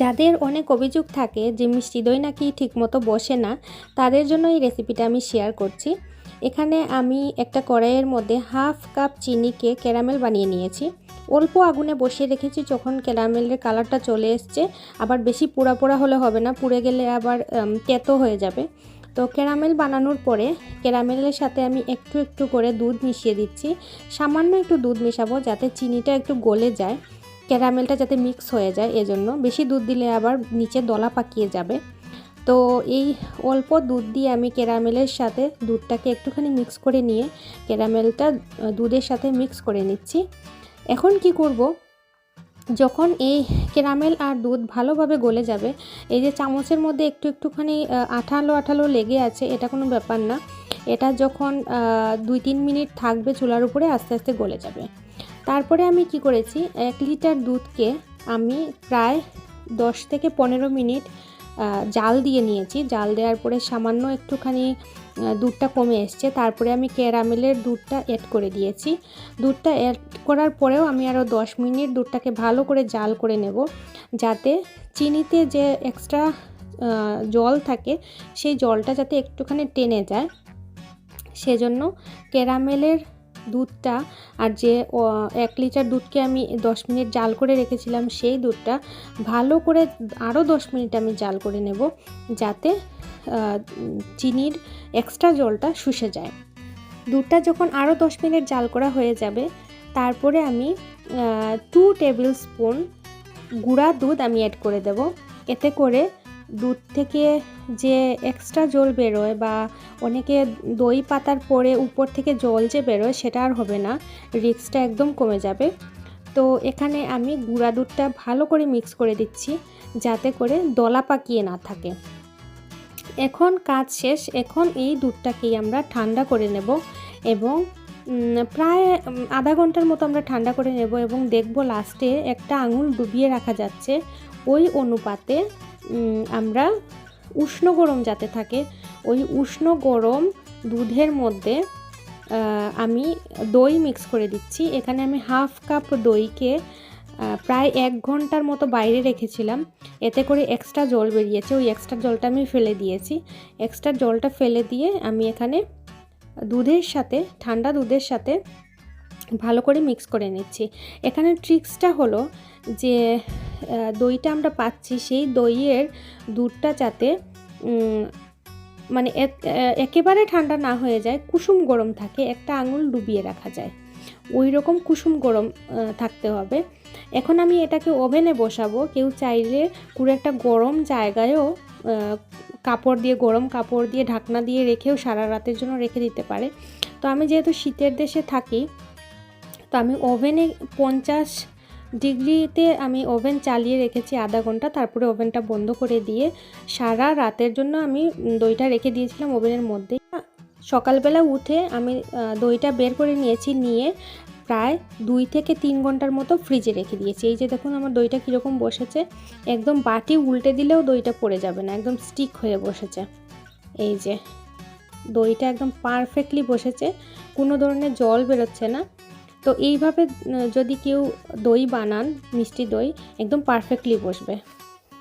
যাদের অনেক অভিযোগ থাকে যে মিষ্টি দই নাকি ঠিকমতো বসে না, তাদের জন্য এই রেসিপিটা আমি শেয়ার করছি। এখানে আমি একটা কড়াইয়ের মধ্যে হাফ কাপ চিনিকে ক্যারামেল বানিয়ে নিয়েছি। অল্প আগুনে বসিয়ে রেখেছি যখন ক্যারামেলের কালারটা চলে এসছে, আবার বেশি পোড়া পোড়া হলে হবে না, পুড়ে গেলে আবার তেতো হয়ে যাবে। তো ক্যারামেল বানানোর পরে ক্যারামেলের সাথে আমি একটু একটু করে দুধ মিশিয়ে দিচ্ছি। সামান্য একটু দুধ মেশাবো যাতে চিনিটা একটু গলে যায়। ক্যারামেলটা যাতে মিক্স হয়ে যায়, এজন্য। বেশি দুধ দিলে আবার নিচে দলা পাকিয়ে যাবে। তো এই অল্প দুধ দিয়ে আমি ক্যারামেলের সাথে দুধটাকে একটুখানি মিক্স করে নিয়ে ক্যারামেলটা দুধের সাথে মিক্স করে নিচ্ছি। এখন কি করব? যখন এই ক্যারামেল আর দুধ ভালোভাবে গলে যাবে, এই যে চামচের মধ্যে একটু একটুখানি আঠালো আঠালো লেগে আছে, এটা কোনো ব্যাপার না। এটা যখন দুই তিন মিনিট থাকবে চুলার উপরে, আস্তে আস্তে গলে যাবে। তারপরে আমি কি করেছি, এক লিটার দুধকে আমি প্রায় দশ থেকে পনেরো মিনিট জাল দিয়ে নিয়েছি। জাল দেওয়ার পরে সামান্য একটুখানি দুধটা কমে এসছে। তারপরে আমি ক্যারামেলের দুধটা অ্যাড করে দিয়েছি। দুধটা অ্যাড করার পরেও আমি আরও দশ মিনিট দুধটাকে ভালো করে জাল করে নেব। যাতে চিনিতে যে এক্সট্রা জল থাকে, সেই জলটা যাতে একটুখানি টেনে যায়। সেজন্য ক্যারামেলের দুধটা আর যে এক লিটার দুধকে আমি দশ মিনিট জাল করে রেখেছিলাম সেই দুধটা ভালো করে আরও দশ মিনিট আমি জাল করে নেব যাতে চিনির এক্সট্রা জলটা শুষে যায়। দুধটা যখন আরও দশ মিনিট জাল করা হয়ে যাবে, তারপরে আমি টু টেবিল স্পুন গুঁড়া দুধ আমি অ্যাড করে দেব। এতে করে দুধ থেকে যে এক্সট্রা জল বেরোয় বা অনেকে দই পাতার পরে উপর থেকে জল যে বেরোয় সেটা আর হবে না রিক্সটা একদম কমে যাবে। তো এখানে আমি গুঁড়া দুধটা ভালো করে মিক্স করে দিচ্ছি যাতে করে দলা পাকিয়ে না থাকে। এখন কাজ শেষ, এখন এই দুধটাকেই আমরা ঠান্ডা করে নেব এবং প্রায় আধা ঘণ্টার মতো আমরা ঠান্ডা করে নেব এবং দেখব লাস্টে একটা আঙুল ডুবিয়ে রাখা যাচ্ছে ওই অনুপাতে আমরা উষ্ণ গরম যাতে থাকে, ওই উষ্ণ গরম দুধের মধ্যে আমি দই মিক্স করে দিচ্ছি। এখানে আমি হাফ কাপ দইকে প্রায় এক ঘণ্টার মতো বাইরে রেখেছিলাম। এতে করে এক্সট্রা জল বেরিয়েছে। ওই এক্সট্রা জলটা আমি ফেলে দিয়েছি। এক্সট্রা জলটা ফেলে দিয়ে আমি এখানে দুধের সাথে, ঠান্ডা দুধের সাথে ভালো করে মিক্স করে নিচ্ছি। এখানে ট্রিক্সটা হলো যে দইটা আমরা পাচ্ছি, সেই দইয়ের দুধটা যাতে মানে একেবারে ঠান্ডা না হয়ে যায়, কুসুম গরম থাকে, একটা আঙুল ডুবিয়ে রাখা যায়। ওই রকম কুসুম গরম থাকতে হবে। এখন আমি এটাকে ওভেনে বসাবো, কেউ চাইলে পুরো একটা গরম জায়গায়ও কাপড় দিয়ে, গরম কাপড় দিয়ে, ঢাকনা দিয়ে রেখেও সারা রাতের জন্য রেখে দিতে পারে। তো আমি যেহেতু শীতের দেশে থাকি, তো আমি ওভেনে পঞ্চাশ ডিগ্রিতে আমি ওভেন চালিয়ে রেখেছি আধা ঘণ্টা, তারপরে ওভেনটা বন্ধ করে দিয়ে সারা রাতের জন্য আমি দইটা রেখে দিয়েছিলাম ওভেনের মধ্যে। সকালবেলা উঠে আমি দইটা বের করে নিয়েছি, নিয়ে প্রায় দুই থেকে তিন ঘণ্টার মতো ফ্রিজে রেখে দিয়েছি। এই যে দেখুন আমার দইটা কীরকম বসেছে, একদম বাটি উল্টে দিলেও দইটা পড়ে যাবে না, একদম স্টিক হয়ে বসেছে। এই যে দইটা একদম পারফেক্টলি বসেছে, কোনো ধরনের জল বেরোচ্ছে না। তো এইভাবে যদি কেউ দই বানান মিষ্টি দই একদম পারফেক্টলি বসবে।